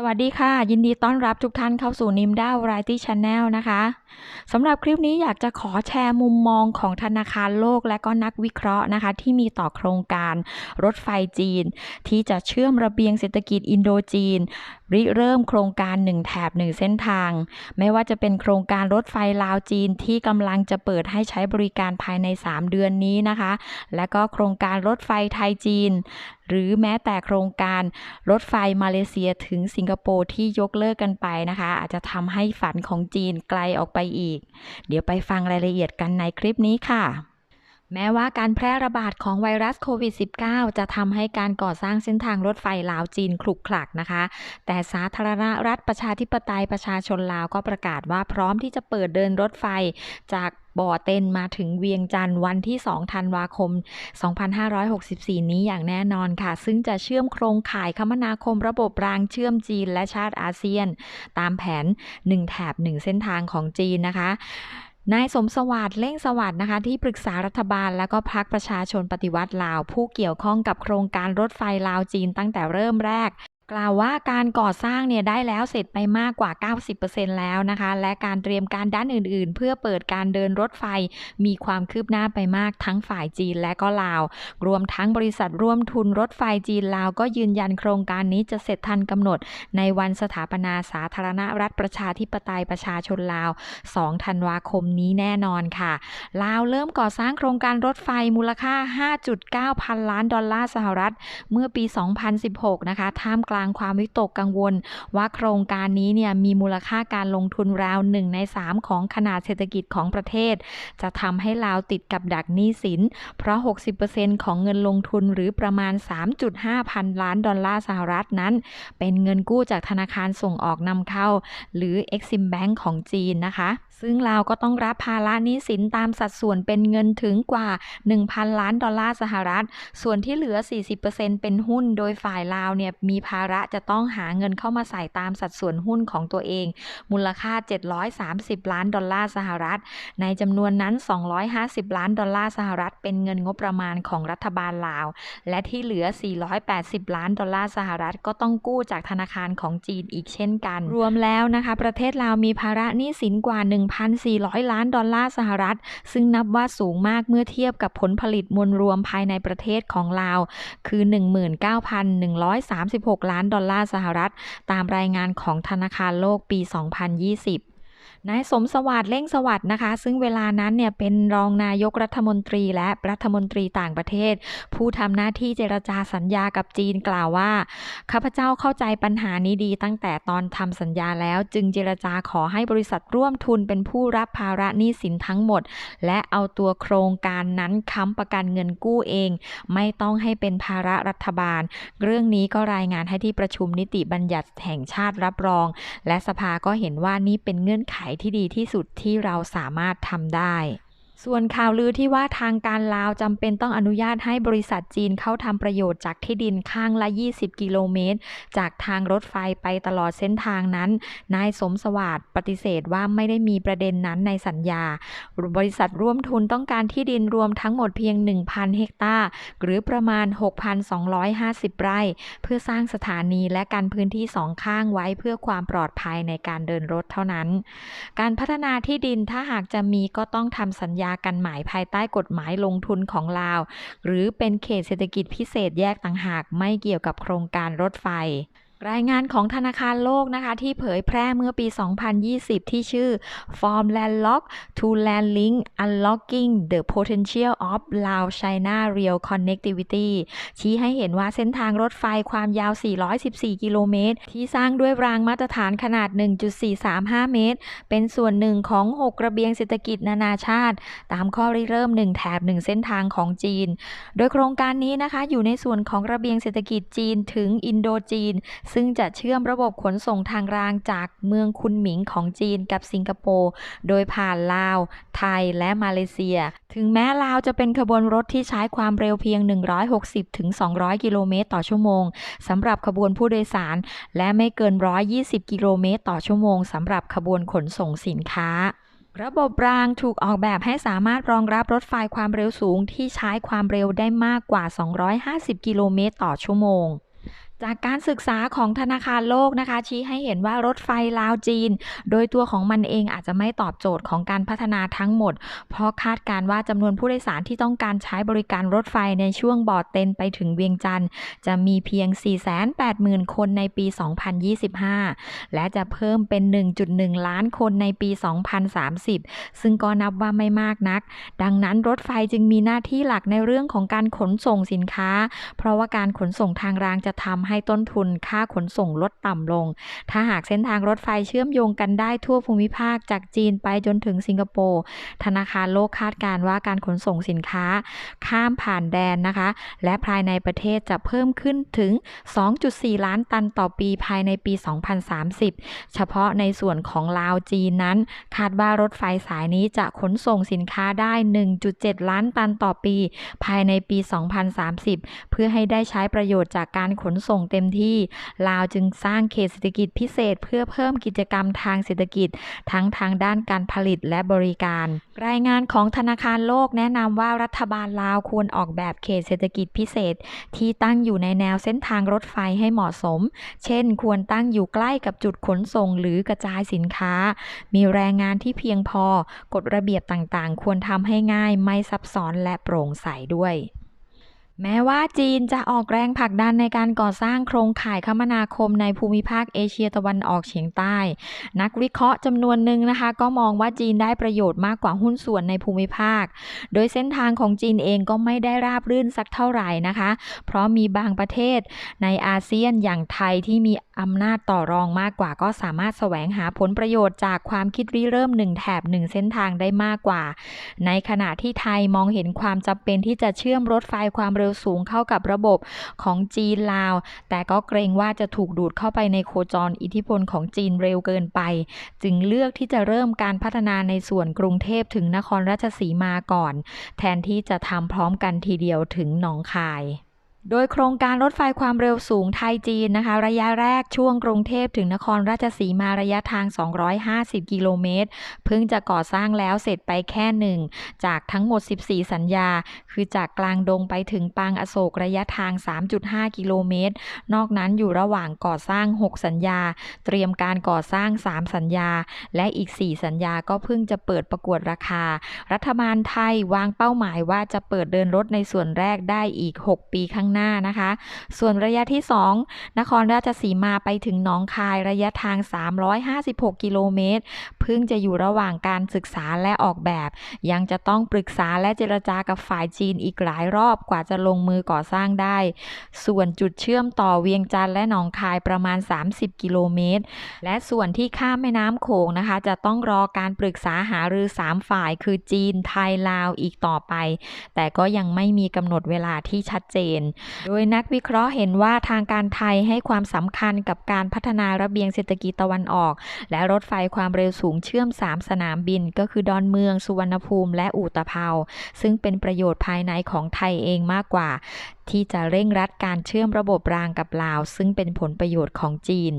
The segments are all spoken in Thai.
สวัสดีค่ะ ยินดีต้อนรับทุกท่านเข้าสู่นิมด้าวไรตี้ชาแนลนะคะสำหรับคลิปนี้อยากจะขอแชร์มุมมองของธนาคารโลกและก็นักวิเคราะห์นะคะ ที่มีต่อโครงการรถไฟจีน ที่จะเชื่อมระเบียงเศรษฐกิจอินโดจีน ริเริ่มโครงการ 1 แถบ 1 เส้นทาง ไม่ว่าจะเป็นโครงการรถไฟลาวจีนที่กำลังจะเปิดให้ใช้บริการภายใน 3 เดือนนี้นะคะ และก็โครงการรถไฟไทยจีน หรือแม้แต่โครงการรถไฟมาเลเซียถึงสิงคโปร์ที่ยกเลิกกันไปนะคะ อาจจะทำให้ฝันของจีนไกลออกไปอีก เดี๋ยวไปฟังรายละเอียดกันในคลิปนี้ค่ะแม้ว่าการแพร่ระบาดของไวรัสโควิด -19 จะทำให้การก่อสร้างเส้นทางรถไฟลาวจีนคลุกคลักนะคะ แต่สาธารณรัฐประชาธิปไตยประชาชนลาวก็ประกาศว่าพร้อมที่จะเปิดเดินรถไฟจาก บ่อเต็นมาถึงเวียงจันทร์วันที่ 2 ธันวาคม 2564 นี้อย่างแน่นอนค่ะ ซึ่งจะเชื่อมโครงข่ายคมนาคมระบบรางเชื่อมจีนและชาติอาเซียน ตามแผน 1 แถบ 1 เส้นทางของจีนนะคะนายสมสวัสดิ์เล่งสวัสดิ์นะคะ ที่ปรึกษารัฐบาลและก็พักประชาชนปฏิวัติลาว ผู้เกี่ยวข้องกับโครงการรถไฟลาวจีนตั้งแต่เริ่มแรก กล่าวว่าการก่อสร้างเนี่ยได้แล้วเสร็จไปมากกว่า 90%แล้วนะคะ และการเตรียมการด้านอื่นๆ เพื่อเปิดการเดินรถไฟ มีความคืบหน้าไปมากทั้งฝ่ายจีนและก็ลาว รวมทั้งบริษัทร่วมทุนรถไฟจีนลาวก็ยืนยันโครงการนี้จะเสร็จทันกำหนด ในวันสถาปนาสาธารณรัฐประชาธิปไตยประชาชนลาว 2 ธันวาคมนี้แน่นอนค่ะ ลาวเริ่มก่อสร้างโครงการรถไฟมูลค่า 5.9 พันล้านดอลลาร์สหรัฐ เมื่อปี 2016 นะคะท่ามกลางความวิตกกังวล ว่าโครงการนี้เนี่ยมีมูลค่าการลงทุนราว1ใน 3 ของขนาดเศรษฐกิจของประเทศ จะทำให้ลาวติดกับดักหนี้สิน เพราะ 60%ของเงินลงทุนหรือประมาณ 3.5 พันล้านดอลลาร์สหรัฐนั้น เป็นเงินกู้จากธนาคารส่งออกนำเข้า หรือ Exim Bank ของจีนนะคะ ซึ่งลาวก็ต้องรับภาระหนี้สินตามสัดส่วนเป็นเงินถึงกว่า 1,000 ล้านดอลลาร์สหรัฐ ส่วนที่เหลือ 40%เป็นหุ้น โดยฝ่ายลาวเนี่ยมีภาระจะต้องหาเงินเข้ามาใส่ตามสัดส่วนหุ้นของตัวเอง มูลค่า 730 ล้านดอลลาร์สหรัฐ ในจำนวนนั้น 250 ล้านดอลลาร์สหรัฐ เป็นเงินงบประมาณของรัฐบาลลาว และที่เหลือ 480 ล้านดอลลาร์สหรัฐ ก็ต้องกู้จากธนาคารของจีนอีกเช่นกัน รวมแล้วนะคะ ประเทศลาวมีภาระหนี้สินกว่า1,400 ล้านดอลลาร์สหรัฐ ซึ่งนับว่าสูงมากเมื่อเทียบกับผลผลิตมวลรวมภายในประเทศของลาว คือ 19,136 ล้านดอลลาร์สหรัฐ ตามรายงานของธนาคารโลกปี 2020 นายสมสวัสดิ์เล่งสวัสดิ์นะคะ ซึ่งเวลานั้นเนี่ยเป็นรองนายกรัฐมนตรีและรัฐมนตรีต่างประเทศ ผู้ทำหน้าที่เจรจาสัญญากับจีนกล่าวว่าข้าพเจ้าเข้าใจปัญหานี้ดีตั้งแต่ตอนทำสัญญาแล้วจึงเจรจาขอให้บริษัทร่วมทุนเป็นผู้รับภาระหนี้สินทั้งหมด และเอาตัวโครงการนั้นค้ำประกันเงินกู้เอง ไม่ต้องให้เป็นภาระรัฐบาล เรื่องนี้ก็รายงานให้ที่ประชุมนิติบัญญัติแห่งชาติรับรอง และสภาก็เห็นว่านี่เป็นเงื่อนไขที่ดีที่สุดที่เราสามารถทำได้ ส่วนข่าวลือที่ว่าทางการลาวจำเป็นต้องอนุญาตให้บริษัทจีนเข้าทำประโยชน์จากที่ดินข้างละ 20 กิโลเมตร จากทางรถไฟไปตลอดเส้นทางนั้น นายสมสวัสดิ์ปฏิเสธว่าไม่ได้มีประเด็นนั้นในสัญญา บริษัทร่วมทุนต้องการที่ดินรวมทั้งหมดเพียง 1,000 เฮกตาร์ หรือประมาณ 6,250 ไร่ เพื่อสร้างสถานีและกันพื้นที่สองข้างไว้เพื่อความปลอดภัยในการเดินรถเท่านั้น การพัฒนาที่ดินถ้าหากจะมีก็ต้องทำสัญญาากันหมายภายใต้กฎหมายลงทุนของลาว หรือเป็นเขตเศรษฐกิจพิเศษแยกต่างหากไม่เกี่ยวกับโครงการรถไฟ รายงานของธนาคารโลกนะคะ ที่เผยแพร่เมื่อปี 2020 ที่ชื่อ From Landlock to Landlink Unlocking the Potential of Lao China Rail Connectivity ชี้ให้เห็นว่าเส้นทางรถไฟความยาว 414 กิโลเมตร ที่สร้างด้วยรางมาตรฐานขนาด 1.435 เมตร เป็นส่วนหนึ่งของ 6 ระเบียงเศรษฐกิจนานาชาติ ตามข้อริเริ่ม 1 แถบ 1 เส้นทางของจีน โดยโครงการนี้นะคะ อยู่ในส่วนของระเบียงเศรษฐกิจจีนถึงอินโดจีนซึ่งจะเชื่อมระบบขนส่งทางรางจากเมืองคุนหมิงของจีนกับสิงคโปร์ โดยผ่านลาว ไทยและมาเลเซีย ถึงแม้ลาวจะเป็นขบวนรถที่ใช้ความเร็วเพียง 160-200 กิโลเมตรต่อชั่วโมงสำหรับขบวนผู้โดยสาร และไม่เกิน 120 กิโลเมตรต่อชั่วโมงสำหรับขบวนขนส่งสินค้าระบบรางถูกออกแบบให้สามารถรองรับรถไฟความเร็วสูงที่ใช้ความเร็วได้มากกว่า 250 กิโลเมตรต่อชั่วโมง จากการศึกษาของธนาคารโลกนะคะ ชี้ให้เห็นว่ารถไฟลาวจีน โดยตัวของมันเองอาจจะไม่ตอบโจทย์ของการพัฒนาทั้งหมด เพราะคาดการว่าจำนวนผู้โดยสารที่ต้องการใช้บริการรถไฟในช่วงบอดเต็นไปถึงเวียงจันทร์จะมีเพียง 480,000 คนในปี 2025 และจะเพิ่มเป็น 1.1 ล้านคนในปี 2030 ซึ่งก็นับว่าไม่มากนัก ดังนั้นรถไฟจึงมีหน้าที่หลักในเรื่องของการขนส่งสินค้า เพราะว่าการขนส่งทางรางจะทำให้ต้นทุนค่าขนส่งลดต่ำลง ถ้าหากเส้นทางรถไฟเชื่อมโยงกันได้ทั่วภูมิภาคจากจีนไปจนถึงสิงคโปร์ ธนาคารโลกคาดการว่าการขนส่งสินค้า ข้ามผ่านแดนนะคะ และภายในประเทศจะเพิ่มขึ้นถึง 2.4 ล้านตันต่อปีภายในปี 2030 เฉพาะในส่วนของลาวจีนนั้น คาดว่ารถไฟสายนี้จะขนส่งสินค้าได้ 1.7 ล้านตันต่อปี ภายในปี 2030 เพื่อให้ได้ใช้ประโยชน์จากการขนส่งเต็มที่ ลาวจึงสร้างเขตเศรษฐกิจพิเศษ เพื่อเพิ่มกิจกรรมทางเศรษฐกิจ ทั้งทางด้านการผลิตและบริการ รายงานของธนาคารโลกแนะนำว่ารัฐบาลลาวควรออกแบบเขตเศรษฐกิจพิเศษ ที่ตั้งอยู่ในแนวเส้นทางรถไฟให้เหมาะสม เช่น ควรตั้งอยู่ใกล้กับจุดขนส่งหรือกระจายสินค้า มีแรงงานที่เพียงพอ กฎระเบียบต่างๆ ควรทำให้ง่ายไม่ซับซ้อนและโปร่งใสด้วย แม้ว่าจีนจะออกแรงผลักดันในการก่อสร้างโครงข่ายคมนาคมในภูมิภาคเอเชียตะวันออกเฉียงใต้ นักวิเคราะห์จำนวนหนึ่งนะคะ ก็มองว่าจีนได้ประโยชน์มากกว่าหุ้นส่วนในภูมิภาค โดยเส้นทางของจีนเองก็ไม่ได้ราบรื่นสักเท่าไหร่นะคะ เพราะมีบางประเทศในอาเซียนอย่างไทยที่มี อำนาจต่อรองมากกว่าก็สามารถแสวงหาผลประโยชน์จากความคิดริเริ่มหนึ่งแถบหนึ่งเส้นทางได้มากกว่า ในขณะที่ไทยมองเห็นความจำเป็นที่จะเชื่อมรถไฟความเร็วสูงเข้ากับระบบของจีนลาว แต่ก็เกรงว่าจะถูกดูดเข้าไปในโคจรอิทธิพลของจีนเร็วเกินไป จึงเลือกที่จะเริ่มการพัฒนาในส่วนกรุงเทพถึงนครราชสีมาก่อน แทนที่จะทำพร้อมกันทีเดียวถึงหนองคาย โดยโครงการรถไฟความเร็วสูงไทยจีนนะคะ ระยะแรกช่วงกรุงเทพถึงนครราชสีมาระยะทาง 250 กิโลเมตร เพิ่งจะก่อสร้างแล้วเสร็จไปแค่หนึ่ง จากทั้งหมด 14 สัญญา คือจากกลางดงไปถึงปางอโศกระยะทาง 3.5 กิโลเมตร นอกนั้นอยู่ระหว่างก่อสร้าง 6 สัญญา เตรียมการก่อสร้าง 3 สัญญา และอีก 4 สัญญาก็เพิ่งจะเปิดประกวดราคา รัฐบาลไทยวางเป้าหมายว่าจะเปิดเดินรถในส่วนแรกได้อีก 6 ปีข้างหน้านะคะ ส่วนระยะที่ 2 นครราชสีมาไปถึงหนองคายระยะทาง 356 กิโลเมตร เพิ่งจะอยู่ระหว่างการศึกษาและออกแบบ ยังจะต้องปรึกษาและเจรจากับฝ่ายจีนอีกหลายรอบกว่าจะลงมือก่อสร้างได้ ส่วนจุดเชื่อมต่อเวียงจันทร์และหนองคายประมาณ 30 กิโลเมตร และส่วนที่ข้ามแม่น้ำโขงนะคะ จะต้องรอการปรึกษาหารือ 3 ฝ่าย คือจีน ไทย ลาว อีกต่อไป แต่ก็ยังไม่มีกำหนดเวลาที่ชัดเจนโดยนักวิเคราะห์เห็นว่าทางการไทยให้ความสำคัญกับการพัฒนาระเบียงเศรษฐกิจตะวันออก และรถไฟความเร็วสูงเชื่อม 3 สนามบิน ก็คือดอนเมือง สุวรรณภูมิและอุตภาซึ่งเป็นประโยชน์ภายในของไทยเองมากกว่า ที่จะเร่งรัดการเชื่อมระบบรางกับลาว ซึ่งเป็นผลประโยชน์ของจีน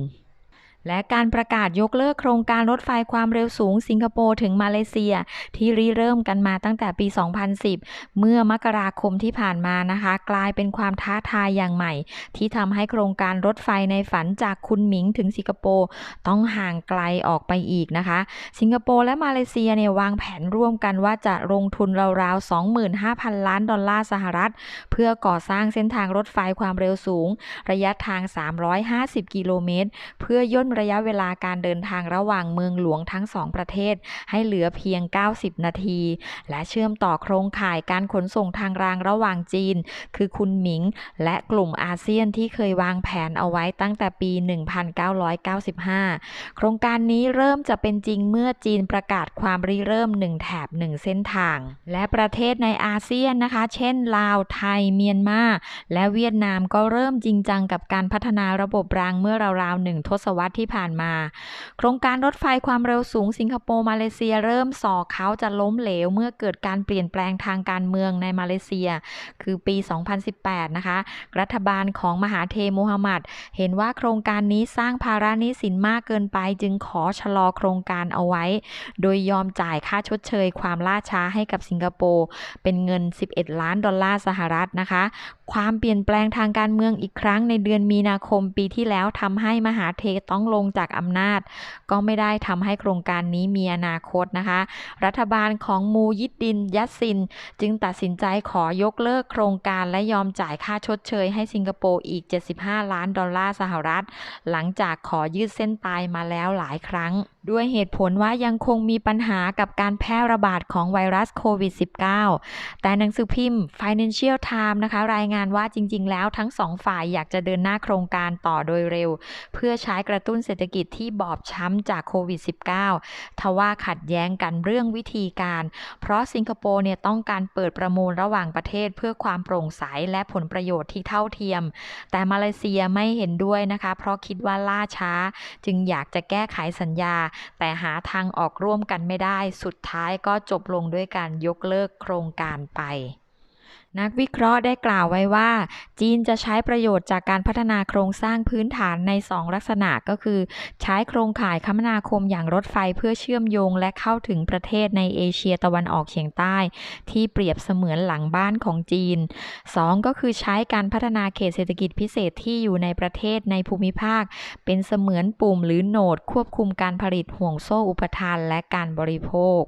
และการประกาศยกเลิกโครงการรถไฟความเร็วสูงสิงคโปร์ถึงมาเลเซีย ที่ริเริ่มกันมาตั้งแต่ปี 2010 เมื่อมกราคมที่ผ่านมานะคะ กลายเป็นความท้าทายอย่างใหม่ ที่ทำให้โครงการรถไฟในฝันจากคุณหมิงถึงสิงคโปร์ต้องห่างไกลออกไปอีกนะคะ สิงคโปร์และมาเลเซียเนี่ยวางแผนร่วมกันว่าจะลงทุนราวๆ 25,000 ล้านดอลลาร์สหรัฐ เพื่อก่อสร้างเส้นทางรถไฟความเร็วสูง ระยะทาง 350 กิโลเมตร เพื่อย่นระยะเวลาการเดินทางระหว่างเมืองหลวงทั้งสองประเทศ ให้เหลือเพียง 90 นาที และเชื่อมต่อโครงข่ายการขนส่งทางรางระหว่างจีน คือคุณหมิง และกลุ่มอาเซียนที่เคยวางแผนเอาไว้ตั้งแต่ปี 1995 โครงการนี้เริ่มจะเป็นจริงเมื่อจีนประกาศความริเริ่ม 1 แถบ 1 เส้นทาง และประเทศในอาเซียนนะคะ เช่น ลาว ไทย เมียนมา และเวียดนามก็เริ่มจริงจังกับการพัฒนาระบบรางเมื่อราวๆหนึ่งทศวรรษที่ผ่านมา โครงการรถไฟความเร็วสูงสิงคโปร์มาเลเซียเริ่มส่อเขาจะล้มเหลวเมื่อเกิดการเปลี่ยนแปลงทางการเมืองในมาเลเซีย คือปี 2018 นะคะ รัฐบาลของมหาเทมูฮัมหมัด เห็นว่าโครงการนี้สร้างภาระหนี้สินมากเกินไป จึงขอชะลอโครงการเอาไว้ โดยยอมจ่ายค่าชดเชยความล่าช้าให้กับสิงคโปร์เป็นเงิน 11 ล้านดอลลาร์สหรัฐนะคะ ความเปลี่ยนแปลงทางการเมืองอีกครั้งในเดือนมีนาคมปีที่แล้วทำให้มหาเทต้องลงจากอำนาจ ก็ไม่ได้ทำให้โครงการนี้มีอนาคตนะคะ รัฐบาลของมูยิดดิน ยัสซิน จึงตัดสินใจขอยกเลิกโครงการและยอมจ่ายค่าชดเชยให้สิงคโปร์อีก 75 ล้านดอลลาร์สหรัฐ หลังจากขอยืดเส้นตายมาแล้วหลายครั้ง ด้วยเหตุผลว่ายังคงมีปัญหากับการแพร่ระบาดของไวรัสโควิด -19 แต่หนังสือพิมพ์ Financial Times นะคะ รายงานว่าจริง ๆ แล้วทั้งสองฝ่ายอยากจะเดินหน้าโครงการต่อโดยเร็ว เพื่อใช้กระตุ้นเศรษฐกิจที่บอบช้ำจากโควิด -19 ทว่าขัดแย้งกันเรื่องวิธีการ เพราะสิงคโปร์เนี่ยต้องการเปิดประมูลระหว่างประเทศเพื่อความโปร่งใสและผลประโยชน์ที่เท่าเทียม แต่มาเลเซียไม่เห็นด้วยนะคะ เพราะคิดว่าล่าช้า จึงอยากจะแก้ไขสัญญาแต่หาทางออกร่วมกันไม่ได้ สุดท้ายก็จบลงด้วยการยกเลิกโครงการไป นักวิเคราะห์ได้กล่าวไว้ว่า จีนจะใช้ประโยชน์จากการพัฒนาโครงสร้างพื้นฐานใน 2 ลักษณะก็คือ ใช้โครงข่ายคมนาคมอย่างรถไฟเพื่อเชื่อมโยงและเข้าถึงประเทศในเอเชียตะวันออกเฉียงใต้ ที่เปรียบเสมือนหลังบ้านของจีน 2 ก็คือใช้การพัฒนาเขตเศรษฐกิจพิเศษที่อยู่ในประเทศในภูมิภาค เป็นเสมือนปุ่มหรือโหนดควบคุมการผลิตห่วงโซ่อุปทานและการบริโภค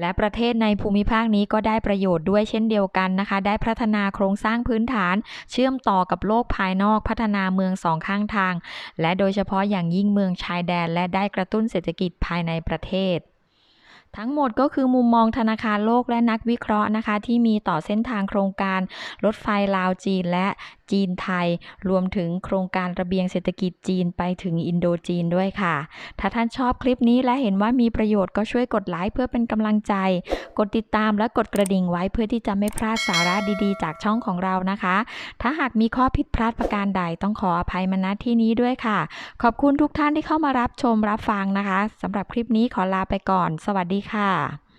และประเทศในภูมิภาคนี้ก็ได้ประโยชน์ด้วยเช่นเดียวกันนะคะ ได้พัฒนาโครงสร้างพื้นฐาน เชื่อมต่อกับโลกภายนอกพัฒนาเมืองสองข้างทาง และโดยเฉพาะอย่างยิ่งเมืองชายแดน และได้กระตุ้นเศรษฐกิจภายในประเทศ ทั้งหมดก็คือมุมมองธนาคารโลกและนักวิเคราะห์นะคะ ที่มีต่อเส้นทางโครงการรถไฟลาวจีนและจีนไทย รวมถึงโครงการระเบียงเศรษฐกิจจีนไปถึงอินโดจีนด้วยค่ะ ถ้าท่านชอบคลิปนี้และเห็นว่ามีประโยชน์ก็ช่วยกดไลค์เพื่อเป็นกำลังใจ กดติดตามและกดกระดิ่งไว้เพื่อที่จะไม่พลาดสาระดีๆ จากช่องของเรานะคะ ถ้าหากมีข้อผิดพลาดประการใดต้องขออภัยมาณที่นี้ด้วยค่ะ ขอบคุณทุกท่านที่เข้ามารับชมรับฟังนะคะสำหรับคลิปนี้ขอลาไปก่อน สวัสดีค่ะ